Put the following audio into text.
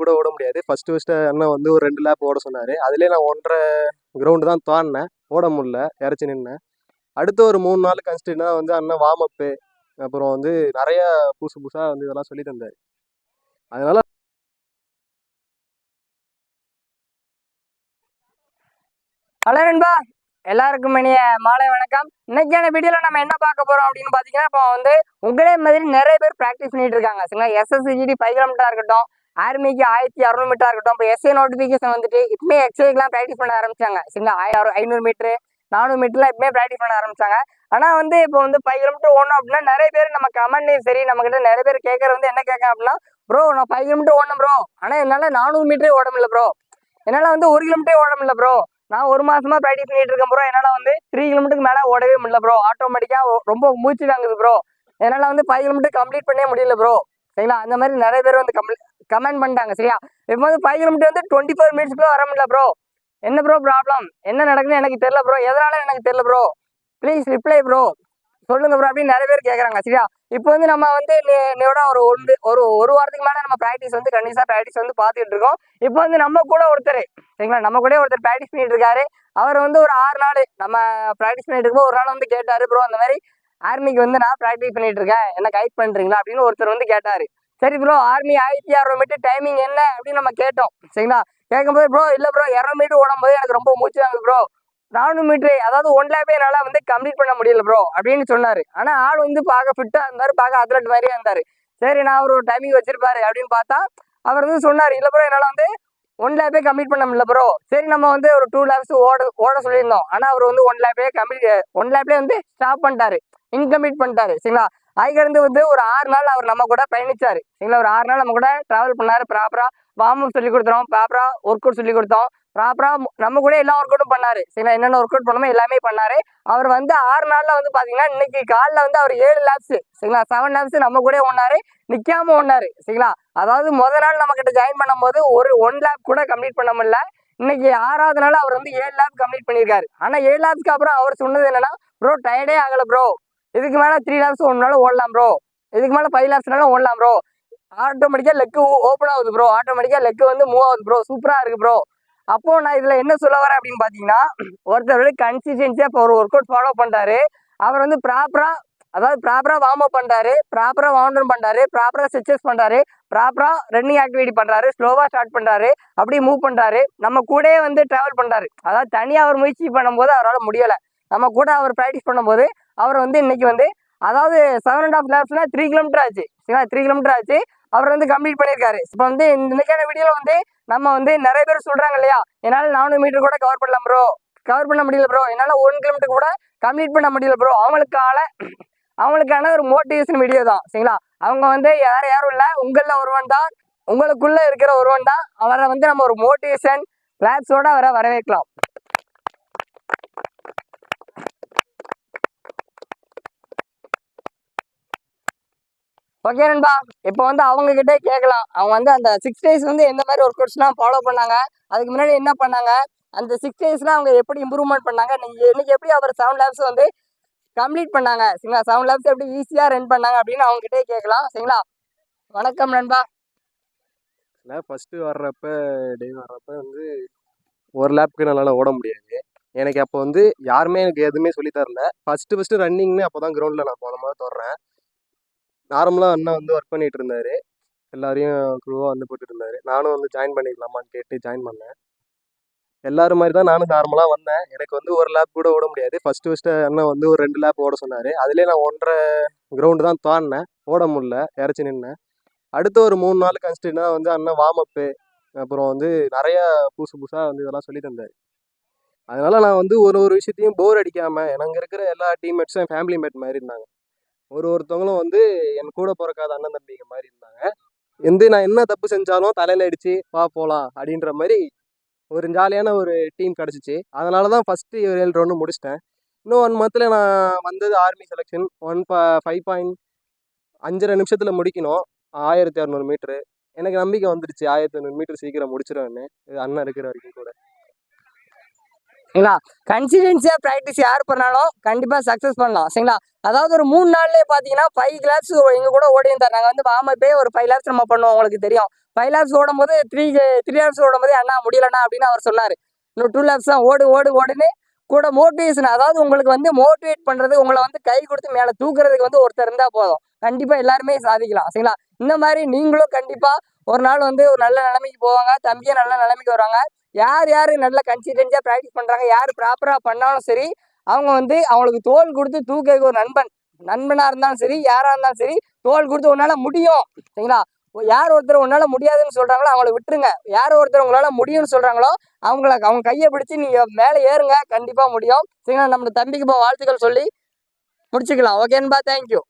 கூட ஓட முடியாது. ஃபர்ஸ்ட் ஃபஸ்ட்டு அண்ணன் வந்து ஒரு ரெண்டு லேப் ஓட சொன்னார். அதுலேயே நான் ஒன்றரை கிரவுண்டு தான் தாண்டினேன். ஓட முடியல இறச்சி நின்னேன். அடுத்த ஒரு மூணு நாள் கன்ஸ்டன்டாக வந்து அண்ணன் வார்ம் அப்பு அப்புறம் வந்து நிறைய புதுசு புதுசாக வந்து இதெல்லாம் சொல்லி தந்தார். அதனால ஹலோ நண்பா எல்லாருக்கும் இனிய மாலை வணக்கம். இன்னைக்கான வீடியோவில் நம்ம என்ன பார்க்க போறோம் அப்படின்னு பார்த்தீங்கன்னா இப்போ வந்து உங்களே மாதிரி நிறைய பேர் ப்ராக்டிஸ் பண்ணிட்டு இருக்காங்க. சரிங்களா? எஸ்எஸ்சிஜிடி ஃபைவ் இருக்கட்டும் ஆர்மிக்கு ஆயிரத்தி அறுநூறு மீட்டர் இருக்கட்டும். இப்போ எஸ்ஏ நோட்டிஃபிகேஷன் வந்துட்டு இப்பவுமே எக்ஸைஸ்லாம் ப்ராக்டிஸ் பண்ண ஆரம்பிச்சாங்க. சரிங்களா? ஆயிரம் ஐநூறு மீட்ரு நானூறு மீட்டர்லாம் இப்பமே ப்ராக்டிஸ் பண்ண ஆரம்பிச்சாங்க. ஆனால் வந்து இப்போ வந்து ஃபைவ் கிலோமீட்டர் ஓடணும் அப்படின்னா நிறைய பேர் நம்ம கமெண்ட்லையும் சரி நம்மக்கிட்ட நிறைய பேர் கேட்கறது வந்து என்ன கேட்க அப்படின்னா ப்ரோ நான் ஃபைவ் கிலோமீட்டர் ஓடணும் ப்ரோ ஆனால் என்னால் நானூறு மீட்டரே ஓட முடியல ப்ரோ என்னால் வந்து ஒரு கிலோமீட்டரே ஓட முடியல ப்ரோ நான் ஒரு மாசமா ப்ராக்டிஸ் பண்ணிட்டு இருக்கேன் ப்ரோ என்னால் வந்து த்ரீ கிலோமீட்டருக்கு மேலே ஓடவே முடியல ப்ரோ ஆட்டோமேட்டிக்காக ரொம்ப மூச்சு வாங்குது ப்ரோ என்னால் வந்து ஃபைவ் கிலோமீட்டர் கம்ப்ளீட் பண்ணவே முடியல ப்ரோ சரிங்களா? அந்த மாதிரி நிறைய பேர் வந்து கம்ப்ளீட் கமெண்ட் பண்ணிட்டாங்க சரியா? இப்போ வந்து ஃபைவ் கிலோமீட்டர் வந்து டுவெண்ட்டி ஃபோர் மினிட்ஸ்க்குள்ள வர முடியல ப்ரோ என்ன ப்ரோ ப்ராப்ளம் என்ன நடக்குதுன்னு எனக்கு தெரியல ப்ரோ எதனால எனக்கு தெரில ப்ரோ ப்ளீஸ் ரிப்ளை ப்ரோ சொல்லுங்க ப்ரோ அப்படின்னு நிறைய பேர் கேட்குறாங்க சரியா? இப்போ வந்து நம்ம வந்து நீ- ஒரு ஒன்று ஒரு ஒரு வாரத்துக்கு மேலே நம்ம ப்ராக்டிஸ் வந்து கண்டிப்பாக ப்ராக்டிஸ் வந்து பார்த்துட்டு இருக்கோம். இப்போ வந்து நம்ம கூட ஒருத்தர் சரிங்களா? நம்ம கூட ஒருத்தர் ப்ராக்டிஸ் பண்ணிட்டு இருக்காரு. அவர் வந்து ஒரு ஆறு நாள் நம்ம ப்ராக்டிஸ் பண்ணிட்டு இருக்கோம் ஒரு நாள் வந்து கேட்டார் ப்ரோ அந்த மாதிரி ஆர்மிக்கு வந்து நான் ப்ராக்டிஸ் பண்ணிட்டு இருக்கேன். என்ன கைட் பண்ணுறீங்களா அப்படின்னு ஒருத்தர் வந்து கேட்டார். சரி ப்ரோ ஆர்மி ஆயிரத்தி அறுநூறு மீட்டர் டைமிங் என்ன அப்படின்னு நம்ம கேட்டோம். சரிங்களா? கேட்கும்போது ப்ரோ இல்லை ப்ரோ இரநூறு மீட்டர் ஓடும்போது எனக்கு ரொம்ப மூச்சு வாங்க ப்ரோ நானூறு மீட்டர் அதாவது ஒன் லேப்பே என்னால் வந்து கம்ப்ளீட் பண்ண முடியல ப்ரோ அப்படின்னு சொன்னார். ஆனால் ஆள் வந்து பார்க்க ஃபிட்டாக இருந்தார் பார்க்க அத்லட் மாதிரியே இருந்தார். சரி நான் அவர் ஒரு டைமிங் வச்சிருப்பாரு அப்படின்னு பார்த்தா அவர் வந்து சொன்னார் இல்லை ப்ரோ என்னால் வந்து ஒன் லேப்பே கம்ப்ளீட் பண்ண முடியல ப்ரோ சரி நம்ம வந்து ஒரு டூ லேப்ஸ் ஓட ஓட சொல்லியிருந்தோம். ஆனால் அவர் வந்து ஒன் லேப்பே கம்ப்ளீட் ஒன் லேப்லேயே வந்து ஸ்டாப் பண்ணிட்டாரு. இன்கம்ப்ளீட் பண்ணிட்டாரு. சரிங்களா? அதுக்கடுத்து வந்து ஒரு ஆறு நாள் அவர் நம்ம கூட பயணிச்சாரு. சரிங்களா? ஒரு ஆறு நாள் நம்ம கூட டிராவல் பண்ணாரு ப்ராப்பரா வார்ம் அப் சொல்லி கொடுத்தோம் ப்ராப்பரா ஒர்க் அவுட் சொல்லி கொடுத்தோம். ப்ராப்பரா நம்ம கூட எல்லா ஒர்க் அவுட்டும் பண்ணாரு. சரிங்களா? என்னென்ன ஒர்க் அவுட் பண்ணணுமோ எல்லாமே பண்ணாரு. அவர் வந்து ஆறு நாள்ல வந்து பாத்தீங்கன்னா இன்னைக்கு காலைல வந்து அவர் ஏழு லேப்ஸ் சரிங்களா? செவன் லேப்ஸ் நம்ம கூட ஒன்னாரு நிக்காம ஒன்னாரு சரிங்களா? அதாவது முதல் நாள் நம்ம கிட்ட ஜாயின் பண்ணும்போது ஒரு ஒன் லேப் கூட கம்ப்ளீட் பண்ண முடியல. இன்னைக்கு ஆறாவது நாள் அவர் வந்து ஏழு லேப் கம்ப்ளீட் பண்ணியிருக்காரு ஆனா ஏழு லேப்ஸ்க்கு அப்புறம் அவர் சொன்னது என்னன்னா ப்ரோ டயர்டே ஆகல ப்ரோ இதுக்கு மேலே த்ரீ லேப்ஸ் ஒன்னாலும் ஓடலாம் ப்ரோ இதுக்கு மேலே ஃபைவ் லேப்ஸ்னாலும் ஓடலாம் ப்ரோ ஆட்டோமேட்டிக்காக லெக்கு ஓப்பன் ஆகுது ப்ரோ ஆட்டோமேட்டிக்காக லெக்கு வந்து மூவ் ஆகுது ப்ரோ சூப்பராக இருக்குது ப்ரோ அப்போது நான் இதில் என்ன சொல்ல வரேன் அப்படின்னு பார்த்தீங்கன்னா ஒருத்தர் வந்து இப்போ ஒரு ஒர்க் அவுட் ஃபாலோ பண்ணுறாரு அவர் வந்து ப்ராப்பராக அதாவது ப்ராப்பராக வார்ம் அப் ப்ராப்பராக ப்ராப்பரா வாண்டர் பண்ணுறாரு ப்ராப்பராக ஸ்ட்ரெச்சஸ் பண்ணுறாரு ப்ராப்பராக ரன்னிங் ஆக்டிவிட்டி பண்ணுறாரு ஸ்லோவாக ஸ்டார்ட் பண்ணுறாரு அப்படியே மூவ் பண்ணுறாரு நம்ம கூடயே வந்து ட்ராவல் பண்ணுறாரு அதாவது தனியாக அவர் முயற்சி பண்ணும்போது அவரால் முடியலை. நம்ம கூட அவர் ப்ராக்டிஸ் பண்ணும்போது அவர் வந்து இன்னைக்கு வந்து அதாவது செவன் அண்ட் ஆஃப் லேப்ஸ்னா த்ரீ கிலோமீட்டர் ஆச்சு. சரிங்களா? த்ரீ கிலோமீட்டர் ஆச்சு. அவர் வந்து கம்ப்ளீட் பண்ணியிருக்காரு. இப்போ வந்து இந்த இன்னைக்கான வீடியோவில் வந்து நம்ம வந்து நிறைய பேர் சொல்கிறாங்க இல்லையா? என்னால் நானூறு மீட்டர் கூட கவர் பண்ணலாம் ப்ரோ கவர் பண்ண முடியல ப்ரோ என்னால் ஒன் கிலோமீட்டர் கூட கம்ப்ளீட் பண்ண முடியல ப்ரோ அவங்களுக்கான அவங்களுக்கான ஒரு மோட்டிவேஷன் வீடியோ தான். சரிங்களா? அவங்க வந்து யார் யாரும் இல்லை உங்களில் ஒருவன் தான். உங்களுக்குள்ளே இருக்கிற ஒருவன் தான். அவரை வந்து நம்ம ஒரு மோட்டிவேஷன் கிளாஸோடு அவரை வரவேற்கலாம். ஓகே நண்பா. இப்போ வந்து அவங்க கிட்டே கேட்கலாம். அவங்க வந்து அந்த சிக்ஸ் டேஸ் வந்து எந்த மாதிரி ஒர்க் அவுட்ஸ்லாம் ஃபாலோ பண்ணாங்க? அதுக்கு முன்னாடி என்ன பண்ணாங்க? அந்த சிக்ஸ் டேஸ்லாம் அவங்க எப்படி இம்ப்ரூவ்மெண்ட் பண்ணாங்க? நீங்கள் இன்னைக்கு எப்படி அவர் செவன் லேப்ஸ் வந்து கம்ப்ளீட் பண்ணாங்க? சரிங்களா? செவன் லேப்ஸ் எப்படி ஈஸியாக ரன் பண்ணாங்க அப்படின்னு அவங்க கிட்டே கேட்கலாம். சரிங்களா? வணக்கம் நண்பா. நான் ஃபஸ்ட்டு வர்றப்ப டே வர்றப்ப வந்து ஒரு லேப்புக்கு என்னால் ஓட முடியாது. எனக்கு அப்போ வந்து யாருமே எனக்கு எதுவுமே சொல்லித் தரல. ஃபஸ்ட்டு ஃபஸ்ட்டு ரன்னிங்னு அப்போ தான் கிரவுண்டில் நான் போன மாதிரி தொடறேன் நார்மலாக அண்ணா வந்து ஒர்க் பண்ணிட்டு இருந்தாரு எல்லாரையும் குழுவாக வந்து போட்டுட்டு இருந்தாரு நானும் வந்து ஜாயின் பண்ணிக்கலாமான்னு கேட்டு ஜாயின் பண்ணேன். எல்லாரும் மாதிரி தான் நானும் நார்மலாக வந்தேன். எனக்கு வந்து ஒரு லேப் கூட ஓட முடியாது. ஃபஸ்ட்டு ஃபஸ்ட்டு அண்ணா வந்து ஒரு ரெண்டு லேப் ஓட சொன்னார். அதுலேயே நான் ஒன்றரை கிரவுண்டு தான் தாண்டினேன். ஓட முடில இறச்சி நின்னேன். அடுத்த ஒரு மூணு நாள் கன்ஸ்டன்டாக வந்து அண்ணன் வார்ம் அப்பு அப்புறம் வந்து நிறையா புதுசு புதுசாக வந்து இதெல்லாம் சொல்லி தந்தார். அதனால நான் வந்து ஒரு ஒரு விஷயத்தையும் போர் அடிக்காமல் எனக்கு இருக்கிற எல்லா டீம்மேட்ஸும் ஃபேமிலி மேட் மாதிரி இருந்தாங்க. ஒரு ஒருத்தவங்களும் வந்து என் கூட பிறக்காத அண்ணன் தம்பிங்க மாதிரி இருந்தாங்க. வந்து நான் என்ன தப்பு செஞ்சாலும் தலையில் அடித்து வா போகலாம் அப்படின்ற மாதிரி ஒரு ஜாலியான ஒரு டீம் கிடச்சிச்சு. அதனால தான் ஃபஸ்ட்டு ஏழு ரவுண்டு முடிச்சிட்டேன். இன்னும் ஒன் மந்தில் நான் வந்தது ஆர்மி செலெக்ஷன் ஒன் ப ஃபைவ் பாயிண்ட் அஞ்சரை நிமிஷத்தில் முடிக்கணும். ஆயிரத்தி இரநூறு மீட்ரு எனக்கு நம்பிக்கை வந்துடுச்சு ஆயிரத்தி ஐநூறு மீட்டர் சீக்கிரம் முடிச்சிருவேன்னு. இது அண்ணன் இருக்கிற வரைக்கும் கூட. சரிங்களா? கன்சிஸ்டன்சியாக ப்ராக்டிஸ் யார் பண்ணாலும் கண்டிப்பாக சக்ஸஸ் பண்ணலாம். சரிங்களா? அதாவது ஒரு மூணு நாள்லேயே பார்த்தீங்கன்னா ஃபைவ் கிளாஸ் எங்கள் கூட ஓடி இருந்தார் நாங்கள் வந்து வாமப்பே ஒரு ஃபைவ் லேப்ஸ் நம்ம பண்ணுவோம் உங்களுக்கு தெரியும். ஃபைவ் லேப்ஸ் ஓடும்போது த்ரீ த்ரீ லேப்ஸ் ஓடும்போது அண்ணா முடியலண்ணா அப்படின்னு அவர் சொன்னார். இன்னும் டூ லேப்ஸ் தான் ஓடு ஓடு ஓடுன்னு கூட மோட்டிவேஷன் அதாவது உங்களுக்கு வந்து மோட்டிவேட் பண்ணுறது உங்களை வந்து கை கொடுத்து மேலே தூக்குறதுக்கு வந்து ஒருத்தர் இருந்தால் போதும். கண்டிப்பாக எல்லாருமே சாதிக்கலாம். சரிங்களா? இந்த மாதிரி நீங்களும் கண்டிப்பாக ஒரு நாள் வந்து ஒரு நல்ல நிலைமைக்கு போவாங்க தம்பியும் நல்ல நிலைமைக்கு வருவாங்க. யார் யார் நல்ல கன்சிஸ்டன்ஸாக ப்ராக்டிஸ் பண்ணுறாங்க யார் ப்ராப்பராக பண்ணாலும் சரி அவங்க வந்து அவங்களுக்கு தோல் கொடுத்து தூக்க ஒரு நண்பன். நண்பனாக இருந்தாலும் சரி யாராக இருந்தாலும் சரி தோல் கொடுத்து உன்னால் முடியும். சரிங்களா? யார் ஒருத்தர் உன்னால் முடியாதுன்னு சொல்கிறாங்களோ அவங்கள விட்டுருங்க. யார் ஒருத்தர் உங்களால் முடியும்னு சொல்கிறாங்களோ அவங்கள அவங்க கையை பிடிச்சி நீங்கள் மேலே ஏறுங்க. கண்டிப்பாக முடியும். சரிங்களா? நம்ம தம்பிக்கு இப்போ வாழ்த்துக்கள் சொல்லி முடிச்சுக்கலாம். ஓகேன்பா தேங்க்யூ